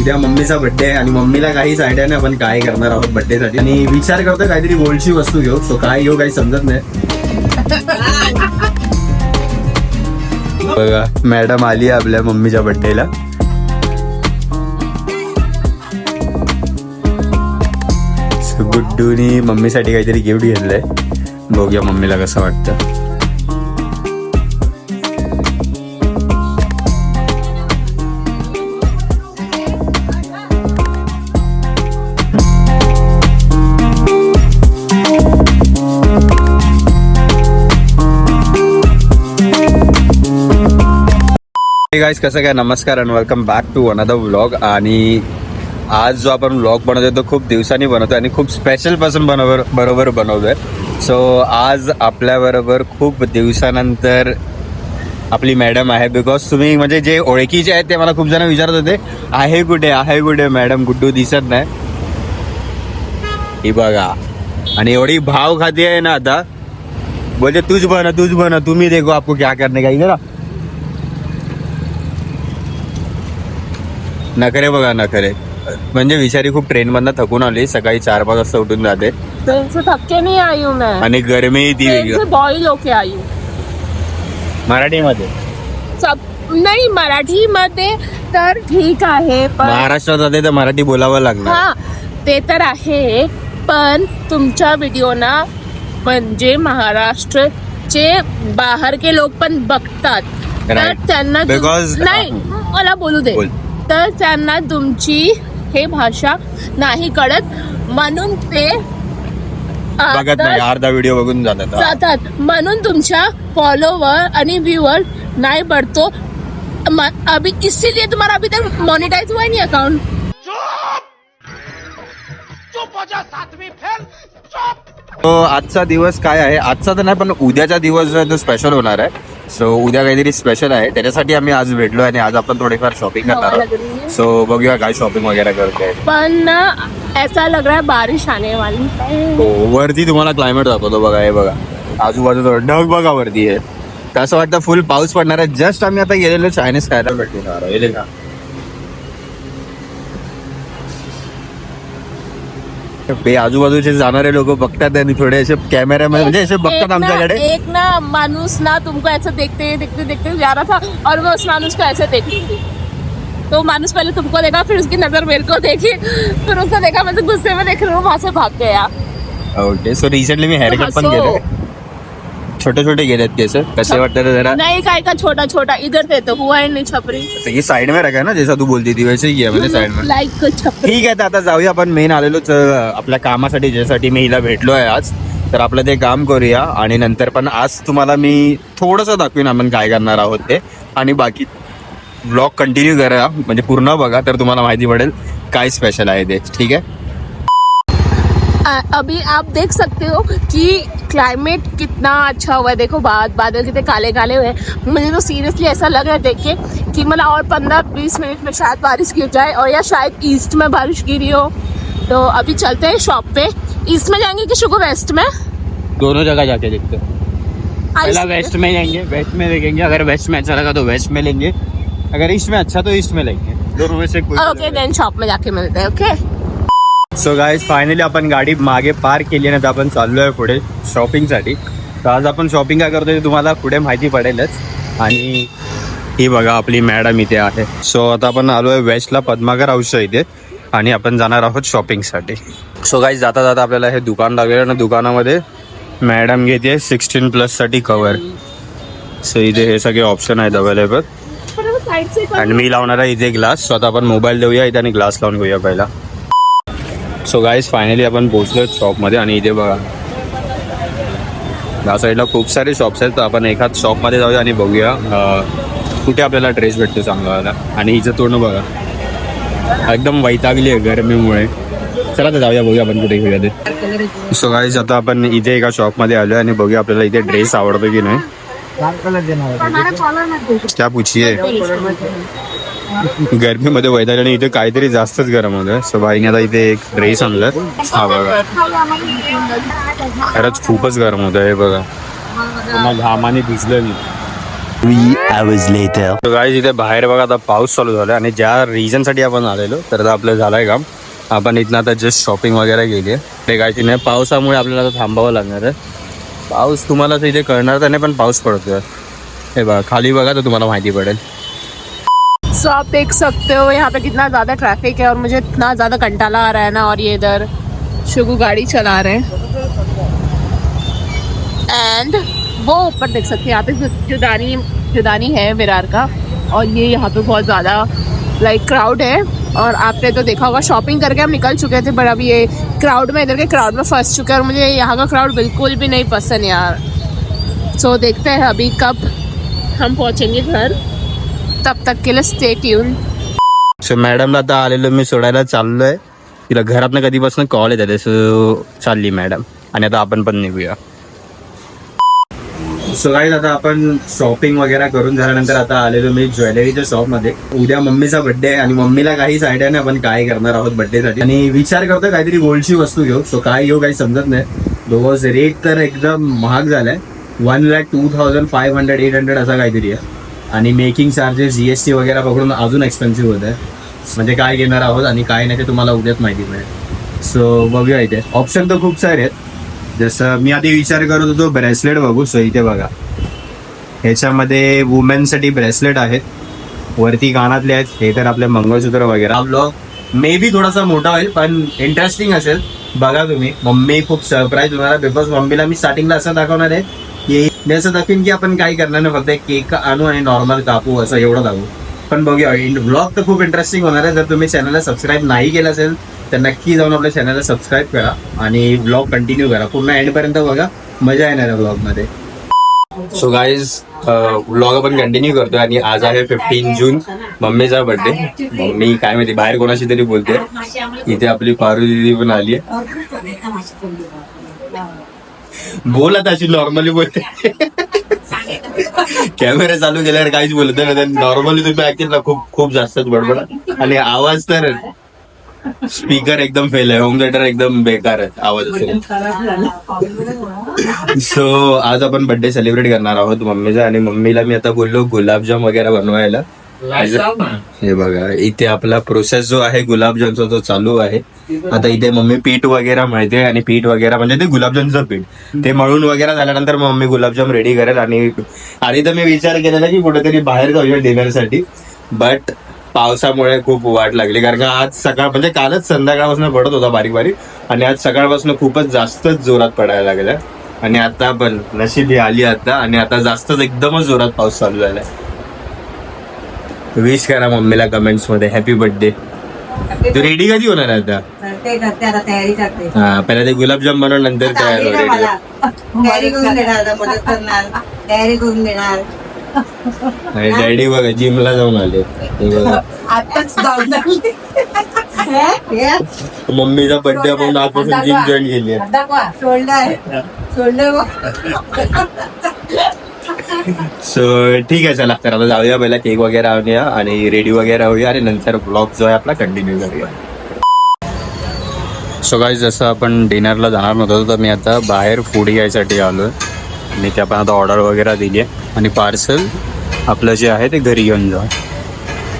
उद्या मम्मीचा बर्थडे आहे आणि मम्मीला काहीच आयडिया नाही आपण काय करणार आहोत birthday साठी? आणि विचार करतो काहीतरी गोल्डची वस्तू घेऊ. सो काय घेऊ काही समजत नाही. बघा मॅडम आली आहे आपल्या मम्मीच्या बर्थडेला गुड्डूनी मम्मीसाठी काहीतरी गिफ्ट घेतलंय. बघूया मम्मीला कसं वाटतं. गाईज कसं काय? नमस्कार and welcome back to another vlog आणि आज जो आपण व्लॉग बनवतोय तो खूप दिवसांनी बनवतोय आणि खूप स्पेशलपासून बनवर बरोबर बनवतोय. सो आज आपल्याबरोबर खूप दिवसानंतर आपली मॅडम आहे. बिकॉज तुम्ही म्हणजे जे ओळखीचे आहेत ते मला खूप जण विचारत होते आहे कुठे? आहे कुठे? मॅडम गुड्डू दिसत नाही. ही बघा. आणि एवढी भाव खाती आहे ना आता. बोलते तूच बना तूच बना तुम्ही देखो आपको क्या करने का ना नखरे बघा नखरे. म्हणजे विचारी खूप ट्रेन मधनं थकून आली सकाळी चार पाच वाजता उठून जाते. ट्रेन से थक के नहीं आई हूँ मैं. आणि गरमी ती ट्रेन से वेगळी बॉईल होके आई हूँ. मराठीमध्ये? सब नाही मराठी मध्ये तर ठीक आहे पण महाराष्ट्रात जाते तर मराठी बोलावं लागणार. हा ते तर आहे पण तुमच्या व्हिडिओ ना म्हणजे महाराष्ट्रचे बाहेर के लोक पण बघतात. तर Right. त्यांना तुम- Because- नाही मला बोलू दे. बोल. तर त्यांना तुमची हे भाषा नाही कळत म्हणून ते बघत नाही आता अर्धा व्हिडिओ बघून जातात. जातात. म्हणून तुमच्या फॉलोवर आणि व्ह्यूअर नाही बढ़तो. म- अभी इसीलिए तुम्हारा अभी तक मोनेटाइज हुआ ही नहीं अकाउंट तो आजचा दिवस काय आहे? आजचा तर नाही पण उद्याचा दिवस जो आहे तो स्पेशल होणार आहे. सो उद्या काहीतरी स्पेशल आहे. त्याच्यासाठी आम्ही आज भेटलो आणि आज आपण थोडीफार शॉपिंग करणार आहोत. सो बघूया काय शॉपिंग वगैरे करते. पण ना ऐसा लग रहा है बारिश आने वाली है. हो वरती तुम्हाला क्लायमेट दाखवतो बघा हे बघा. आजूबाजूचा ढग बघा वरती आहे कसं वाटतं फुल पाऊस पडणार आहे. जस्ट आम्ही आता गेलेलो चायनीज खायला भेटणार ते आजूबाजूचे जाणारे लोक बघतात आणि थोडे असे कॅमेरा म्हणजे असे बघतात आमच्याकडे. एक ना मानुस ना तुमको ऐसे देखते देखते देखते जा रहा था और मैं उस मानुस को ऐसे देख रही थी तो मानुस पहले तुमको देखा फिर उसकी नजर मेरे को देखी फिर उसने देखा मैं तो गुस्से में देख रही हूँ वहां से भाग गया। ओके सो रिसेंटली मी हेअरकट पण. गेले छोटे छोटे गेलेत केस. कसे वाटतात ते जरा? नहीं काय का छोटा छोटा? इधर से तो हुआ ही नहीं छपरी. तो ये साइड में रखा है ना जैसा तू बोलती थी वैसे ही है म्हणजे साइड में. लाइक छपरी. ठीक आहे तर आता जाऊया आपण मेन आलेलोच आपल्या कामासाठी ज्यासाठी मी हिला भेटलो आहे आज. तर आपलं ते काम करूया आणि नंतर पण आज तुम्हाला मी थोडंसं दाखवीन आपण काय करणार आहोत ते. आणि बाकी ब्लॉग कंटिन्यू करा म्हणजे पूर्ण बघा तर तुम्हाला माहिती पडेल काय स्पेशल आहे ते. ठीक आहे? अ- अभी आप देख सकते हो कि क्लाइमेट कितना अच्छा हुआ है। देखो बाद बादल कितने काले काले हुए हैं। मुझे तो सीरियसली ऐसा लग रहा है देख के कि मतलब और पंद्रह बीस मिनट में शायद बारिश गिर जाए और या शायद ईस्ट में बारिश गिरी हो। तो अभी चलते हैं शॉप पे। ईस्ट में जाएँगे कि शुगर वेस्ट में? दोनों जगह जाके देखते हैं। पहला वेस्ट में जाएँगे वेस्ट में देखेंगे। अगर वेस्ट में अच्छा लगा तो वेस्ट में लेंगे। अगर ईस्ट में अच्छा तो ईस्ट में लेंगे। दोनों में से ओके देन शॉप में जाके मिलते हैं ओके सो गाईज फायनली आपण गाडी मागे पार्क केली आणि आता आपण चाललोय पुढे शॉपिंगसाठी तर आज आपण शॉपिंग काय करतोय तुम्हाला पुढे माहिती पडेलच. आणि ही बघा आपली मॅडम इथे आहे. सो आता आपण आलोय वेस्टला पद्माकर हाऊसच्या इथे. आणि आपण जाणार आहोत शॉपिंगसाठी सो गाईज जाता जाता आपल्याला हे दुकान लागलेलं आणि दुकानामध्ये मॅडम घेते सिक्स्टीन प्लससाठी कवर सो इथे हे सगळे ऑप्शन आहेत अवेलेबल आणि मी लावणार आहे इथे ग्लास सो आता आपण मोबाईल देऊया इथे आणि ग्लास लावून घेऊया पहिला. सो गाईज फायनली आपण पोहोचलो शॉपमध्ये आणि इथे बघा. या साईडला खूप सारे शॉप्स आहेत तर आपण एखाद शॉपमध्ये जाऊया आणि बघूया कुठे आपल्याला ड्रेस भेटतो चांगला आणि हिचं तोंड बघा. एकदम वैतागली आहे गरमीमुळे. चला तर जाऊया बघूया आपण कुठे घेऊया ते. सो गाईज आता आपण इथे एका शॉपमध्ये आलो आणि बघूया आपल्याला इथे ड्रेस आवडतो की नाही. क्या पूछिए? गरमीमध्ये वैताग आणि इथे काहीतरी जास्तच गरम होतं. सो बाईने आता इथे एक ड्रेस आणलं हा बघा. खरंच खूपच गरम होतं हे बघा. पूर्ण घामाने भिजलं मी. गाईज इथे बाहेर बघा आता पाऊस चालू झाला. आणि ज्या रिझनसाठी आपण आलेलो तर आता आपलं झालंय काम. आपण इथनं आता जस्ट शॉपिंग वगैरे केली आहे ते काय तिने पावसामुळे आपल्याला आता थांबावं लागणार आहे. पाऊस तुम्हाला तर इथे कळणार तर नाही पण पाऊस पडतोय. हे बघा खाली बघा तर तुम्हाला माहिती पडेल. सो आप देख सकते हो यहाँ पे कितना ज़्यादा ट्रैफ़िक है और मुझे इतना ज़्यादा कंटाला आ रहा है ना और ये इधर शुगु गाड़ी चला रहे हैं। एंड वो ऊपर देख सकते हैं यहाँ पे जुदानी जुदानी है विरार का और ये यहाँ पे बहुत ज़्यादा लाइक क्राउड है। और आपने तो देखा होगा शॉपिंग करके हम निकल चुके थे पर अभी ये क्राउड में इधर के क्राउड में फंस चुके हैं और मुझे यहाँ का क्राउड बिल्कुल भी नहीं पसंद यार। सो so, देखते हैं अभी कब हम पहुँचेंगे घर। तक के लिए स्टे सो मॅडमला आता आलेलो मी सोडायला चाललोय. तिला घरातनं कधीपासून कॉल येतात सो चालली मॅडम आणि आता आपण पण निघूया. सो गाईज आता आपण शॉपिंग वगैरे करून झाल्यानंतर आता आलेलो मी ज्वेलरीच्या शॉपमध्ये उद्या मम्मीचा बर्थडे आहे आणि मम्मीला काहीच आयडिया नाही आपण काय करणार आहोत बर्थडेसाठी साठी. आणि विचार करतो काहीतरी गोल्डची वस्तू घेऊ. सो काय घेऊ काही समजत नाही. बिकॉज रेट तर एकदम महाग झालाय. One lakh two thousand five hundred eight hundred असा काहीतरी आहे. आणि making charges G S T वगैरे पकडून अजून एक्सपेन्सिव्ह होत आहे म्हणजे काय घेणार आहोत आणि काय नाही ते तुम्हाला उद्याच माहिती मिळेल. सो बघूया इथे. ऑप्शन तर खूप सारे आहेत. जसं मी आधी विचार करत होतो ब्रेसलेट बघू. सो इथे बघा. ह्याच्यामध्ये वुमेनसाठी ब्रेसलेट आहेत. वरती कानातले आहेत. हे तर आपले मंगळसूत्र वगैरे. हा ब्लॉग मे बी थोडासा मोठा होईल पण इंटरेस्टिंग असेल. बघा तुम्ही. मम्मी खूप सरप्राईज होणार आहे बिकॉज मम्मीला मी स्टार्टिंगला असं दाखवणार आहे. असं दाखवेन की आपण काय करणार नाही फक्त एक केक आणू आणि नॉर्मल कापू असं एवढं दाखवू. पण बघूया ब्लॉग तर खूप इंटरेस्टिंग होणार आहे. जर तुम्ही चॅनलला सबस्क्राईब नाही केलं असेल तर नक्की जाऊन आपल्या चॅनलला सबस्क्राईब करा आणि ब्लॉग कंटिन्यू करा. पूर्ण एंडपर्यंत बघा. मजा येणार आहे ब्लॉगमध्ये सो गाईज ब्लॉग आपण कंटिन्यू करतोय आणि आज आहे फिफ्टीन जून मम्मीचा बर्थडे मम्मी काय माहिती बाहेर कोणाशी तरी बोलते. इथे आपली पारू दिदी पण आली बोल आता अशी नॉर्मली बोलते. कॅमेरा चालू केल्यावर काहीच बोलत नाही नॉर्मली तुम्ही ऐकतील ना खूप खूप जास्तच बडबड. आणि आवाज तर स्पीकर एकदम फेल आहे होम थिएटर एकदम बेकार आहे आवाज सो आज आपण बर्थडे सेलिब्रेट करणार आहोत मम्मीचा आणि मम्मीला मी आता बोललो गुलाबजाम वगैरे बनवायला. हे बघा इथे आपला प्रोसेस जो आहे गुलाबजामचा तो चालू आहे आता इथे मम्मी पीठ वगैरे मिळते आणि पीठ वगैरे म्हणजे ते गुलाबजामचं पीठ. ते मळून वगैरे झाल्यानंतर मम्मी गुलाबजाम रेडी करेल आणि आधी तर मी विचार केलेला की कुठेतरी बाहेर जाऊया डिनरसाठी बट पावसामुळे खूप वाट लागली. कारण का आज सकाळ म्हणजे कालच संध्याकाळपासून पडत होता बारीक बारीक आणि आज सकाळपासून खूपच जास्तच जोरात पडायला लागला आणि आता पण नशीब ही आली आता आणि आता जास्तच एकदमच जोरात पाऊस चालू झालाय. विश करा मम्मीला कमेंट्समध्ये हॅपी बर्थडे तू रेडी कधी होणार आहे आता करते करते आता तयारी करते हा पहिला ते गुलाबजाम बनवून नंतर आता तयार ना हो मला. तयारी करून देणार आता मदत करणार तयारी करून देणार आणि डॅडी बघा जिमला जाऊन आले हे बघा. आताच जाऊन आली. हे? मम्मीचा बर्थडे आपण आजपासून जिम जॉईन केली आहे दाखवा शोल्डर शोल्डर सो ठीक आहे चला. तर आता जाऊया पहिला केक वगैरे आणूया आणि रेडी वगैरे होऊया आणि नंतर ब्लॉग जो आहे आपला कंटिन्यू करूया. सो काय जसं आपण डिनरला जाणार नव्हतो तर मी आता बाहेर फूड घ्यायसाठी आलो आहे मी ते आपण आता ऑर्डर वगैरे दिली आहे आणि पार्सल आपलं जे आहे ते घरी घेऊन जाऊ.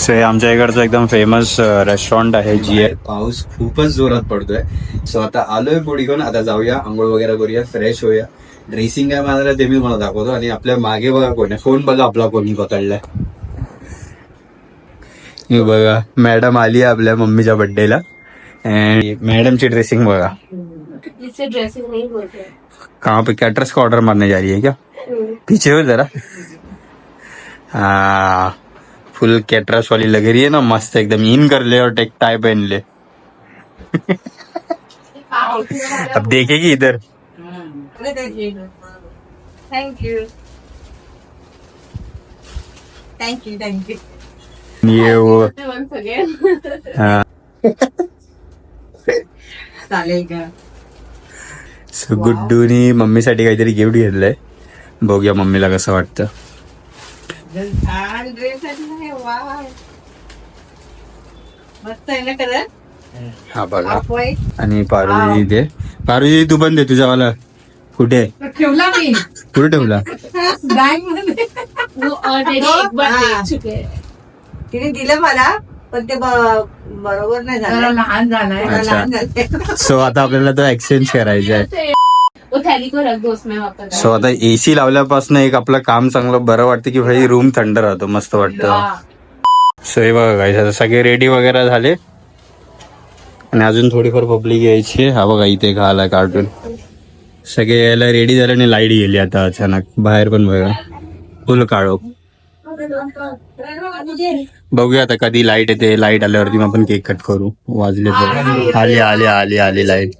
सो हे आमच्या इकडचं एकदम फेमस रेस्टॉरंट आहे जी आहे. पाऊस खूपच जोरात पडतोय. सो आता आलोय पुढे घेऊन. आता जाऊया आंघोळ वगैरे करूया फ्रेश होऊया. ड्रेसिंग काय माझं ते मी मला दाखवतो. आणि आपल्या मागे बघा कोण. आहे फोन बघा आपला कोणी पकडलाय हे बघा मॅडम आली आहे आपल्या मम्मीच्या बर्थडेला अँड मॅडमची ड्रेसिंग बघा. इसे ड्रेसिंग नहीं बोलते. कहाँ पे कैटरस का ऑर्डर मारने जा रही है क्या? पीछे हो जरा. हाँ फुल कैटरस वाली लग रही है ना मस्त एकदम इन कर ले और टेक टाई पहन ले. अब देखेगी इधर. थँक्यू थँक्यू थँक्यू ये वो once again. हाँ चालेल का सो गुड्डूनी मम्मीसाठी काहीतरी गिफ्ट घेतलंय. बघूया मम्मीला कसं वाटतं. छान ड्रेस आहे वा मस्त आहे ना कलर हा बघा. आणि पारुजी इथे. पारुजी तू पण दे तुझ्यावाला. कुठे? ठेवला मी. कुठे ठेवला? बॅगमध्ये. वो ऑलरेडी एक बार देख चुके हैं तिने दिलं मला पण ते ब- बरोबर नाही झालं. लहान झालाय. जरा अच्छा. लहान झाले. सो आता आपल्याला तो एक्सचेंज करायचा आहे. वो थैली को रख दो उसमें वापस सो आता एसी लावल्यापासून एक आपलं काम चांगलं बरं वाटतं की भाई रूम थंड राहतो मस्त वाटतं. सो हे बघा guys, आता सगळे रेडी वगैरे झाले. आणि अजून थोडीफार पब्लिक यायची. हा बघा इथे आला कार्टून सगळे यायला रेडी झाले आणि लाइट गेली आता अचानक. बाहेर पण बघा. फुल काळो बघूया आता कधी लाइट येते. लाइट आल्यावरती मग आपण केक कट करू. वाजले तर. आले आले आले आले लाइट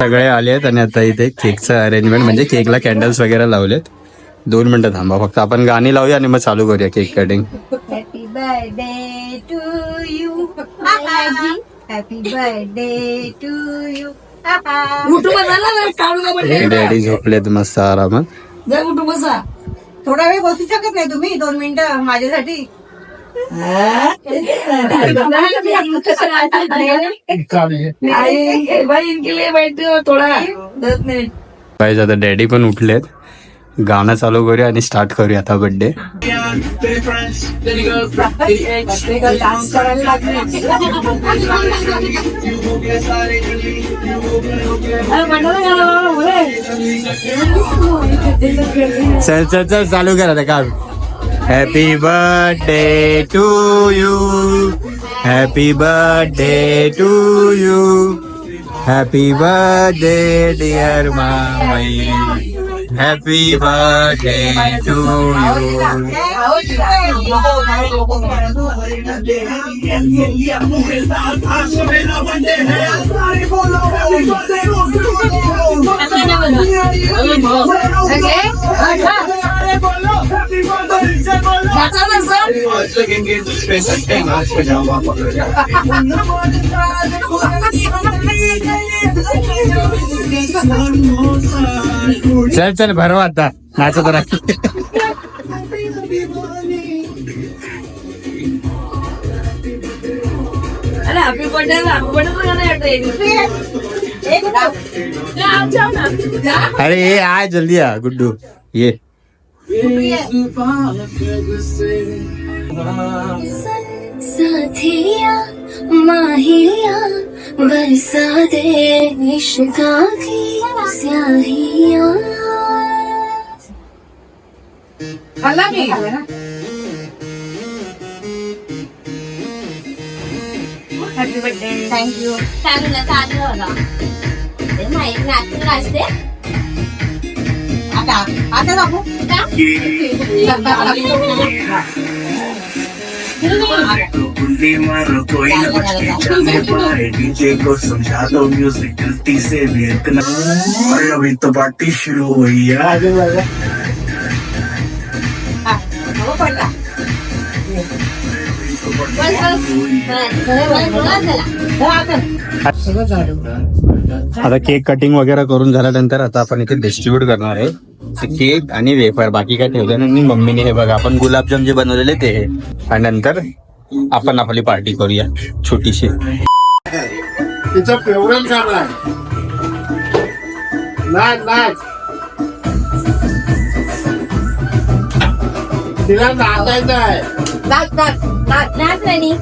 सगळे आले आहेत आणि आता इथे केकचं अरेंजमेंट म्हणजे केकला कॅन्डल्स वगैरे लावलेत. दोन मिनिटं थांबा. फक्त आपण गाणी लावूया आणि मग चालू करूया cake cutting happy birthday to you happy birthday to you पडले डॅडी झोपलेत मस्त आरामात. जा कुठं बसा. थोडा वेळ बसू शकत नाही तुम्ही दोन मिनिटं माझ्यासाठी. आई भाई इनके लिए बैठते हो थोड़ा. डॅडी पण उठलेत. गाणं चालू करूया आणि स्टार्ट करूया आता बड्डे चल चल चल चालू करा काम. Happy birthday to you happy birthday to you happy birthday dear मामाई happy birthday to you चल चल भरवा आता. नाचत राहा. अरे हॅपी बर्थडे हॅपी बर्थडे गाणं येतं आप जाओ ना अरे ये आ जल्दी आ गुड्डू. ये. साथिया माहिया बरसा दे इश्का की स्याहिया खाल्ला मी हॅपी बर्थडे थँक्यू चालू ना चालू होला माहिती नाचते नाचते आता आता दाखवू बुल्ली मारो कोई न बचने जाने पाए डीजे को समझा दो म्यूजिक गलती से भी इतना अरे अभी तो पार्टी शुरू हुई है आगे बढ़ा आता केक कटिंग वगैरे करून झाल्यानंतर आता आपण इथे डिस्ट्रीब्यूट करणार आहे. केक आणि वेफर बाकी काय ठेवलं आणि मम्मीने हे बघा आपण गुलाबजाम जे बनवलेले ते. हे आणि नंतर आपण आपली पार्टी करूया छोटीशी तिचं फेवरेट गाणं आहे नाच नाच। तिला नाचायचं आहे। नाच नाच नाच नाच राणी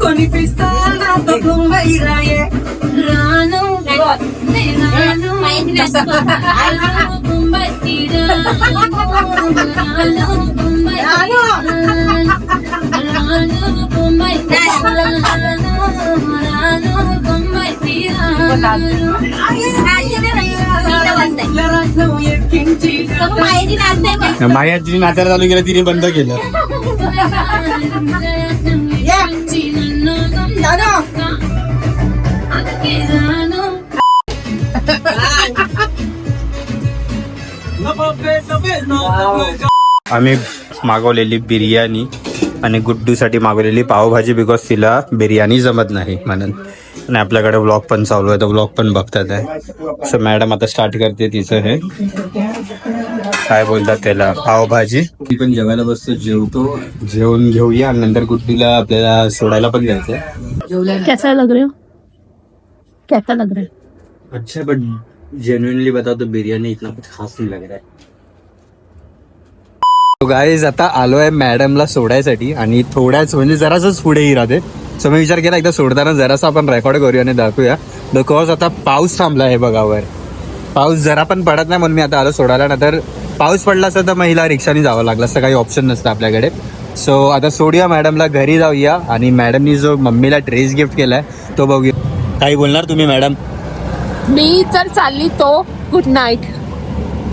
कोणी पिस्ताना तो मुंबई राये रानो मायाजीने नाचायला चालू केलं तिने बंद केलं आम्ही मागवलेली बिर्याणी आणि गुड्डूसाठी मागवलेली पावभाजी बिकॉज तिला बिर्याणी जमत नाही म्हणून. आणि आपल्याकडे ब्लॉग पण चालू आहे तर ब्लॉग पण बघतात आहे. सो मॅडम आता स्टार्ट करते तिचं हे. काय बोलतात त्याला? पावभाजी. ती पण जेवायला बसतो जेवतो. जेवण घेऊया आणि नंतर गुड्डीला आपल्याला सोडायला पण जायचं कैसा लग रहे हो? कैसा लग रहा है? अच्छा बट जेन्युनली बता तो बिर्याणी इतना कुछ खास नहीं लग रहा है। गाईज आता आलोय मॅडमला सोडायसाठी आणि थोड्याच म्हणजे जरासच पुढेही राहते. सो मी विचार केला एकदा सोडताना जरासा आपण रेकॉर्ड करूया आणि दाखवूया. बिकॉज आता पाऊस थांबला आहे बघावर पाऊस जरा पण पडत नाही म्हणून मी आता आलो सोडायला. ना तर पाऊस पडला असता तर महिला रिक्षाने जावं लागलं असं काही ऑप्शन नसतं आपल्याकडे. सो आता सोडूया मॅडमला घरी जाऊया. आणि मॅडमनी जो मम्मीला ड्रेस गिफ्ट केलाय तो बघूया. काही बोलणार तुम्ही मॅडम मी तर चालली तो गुड नाईट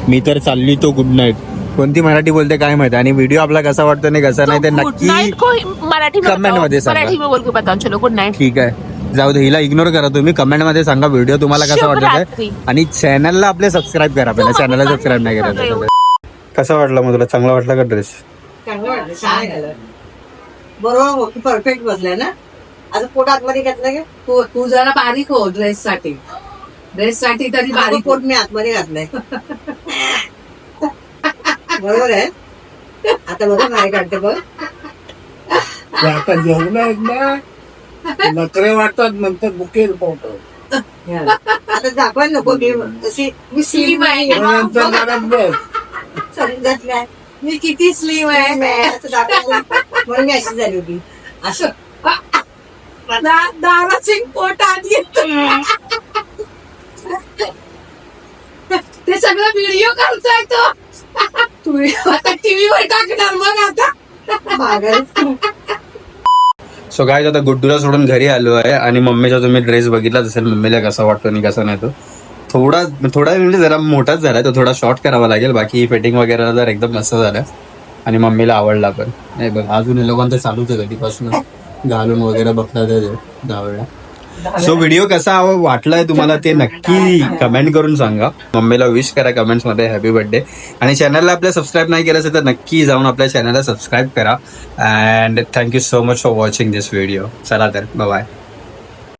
मी तर चालली तो गुड नाईट कोणती मराठी बोलते काय माहिती? आणि व्हिडिओ आपला कसा वाटतो नाही कसा नाही ते गुड नक्की मराठी बताओ. मध्ये सांगा. मराठी में बोल के बताओ चलो गुड नाईट ठीक आहे. जाऊ दे हिला इग्नोर करा तुम्ही. कमेंटमध्ये सांगा व्हिडिओ तुम्हाला कसा. वाटत आणि चॅनलला आपले सबस्क्राईब करा. पहिला चॅनलला सबस्क्राईब नाही करायचं कसा वाटला मग तुला? चांगला वाटला का ड्रेस चांगलं वाटलं छान झालं. बरोबर परफेक्ट बसलाय ना? आता पोट आतमध्ये घातलं का तू जरा बारीक हो ड्रेस साठी. ड्रेस साठी तरी बारीक पोट मी आतमध्ये घातलंय. बरोबर आहे? आता बघा नाही काढते बघ. आता जेवलं ना नखरे वाटतात नंतर बुकेल पोट आता दाखवायला नको मी अशी मी स्लीम आहे. नंतर मॅडम बस समजत नाही मी किती स्लीव आहे. मी असं दाखवायला. म्हणून मी अशी झाली होती. असं. दा- दारासिंग पोट आत येत. ते सगळं व्हिडिओ करतोय तो. तुम्ही आता टीव्हीवर टाकणार मग आता. सो काय आता गुड्डूला सोडून घरी आलो आहे आणि मम्मीचा तुम्ही ड्रेस बघितलाच असेल मम्मीला कसा वाटतो आणि कसा नाही तो. थोडा थोडा म्हणजे जरा मोठाच झाला तो थोडा शॉर्ट करावा लागेल बाकी फिटिंग वगैरे जर एकदम मस्त झालं आणि मम्मीला आवडला पण. नाही बघ अजून हे लोकांचं चालूच आहे कधीपासून. घालून वगैरे बघतात ते दहा वेळा सो व्हिडिओ कसा वाटलाय तुम्हाला ते नक्की कमेंट करून सांगा. मम्मीला विश करा कमेंट्समध्ये हॅपी बर्थडे आणि चॅनलला आपल्या सबस्क्राईब नाही केलं असेल तर नक्की जाऊन आपल्या चॅनलला सबस्क्राईब करा. And thank you so much for watching this video चला तर बाय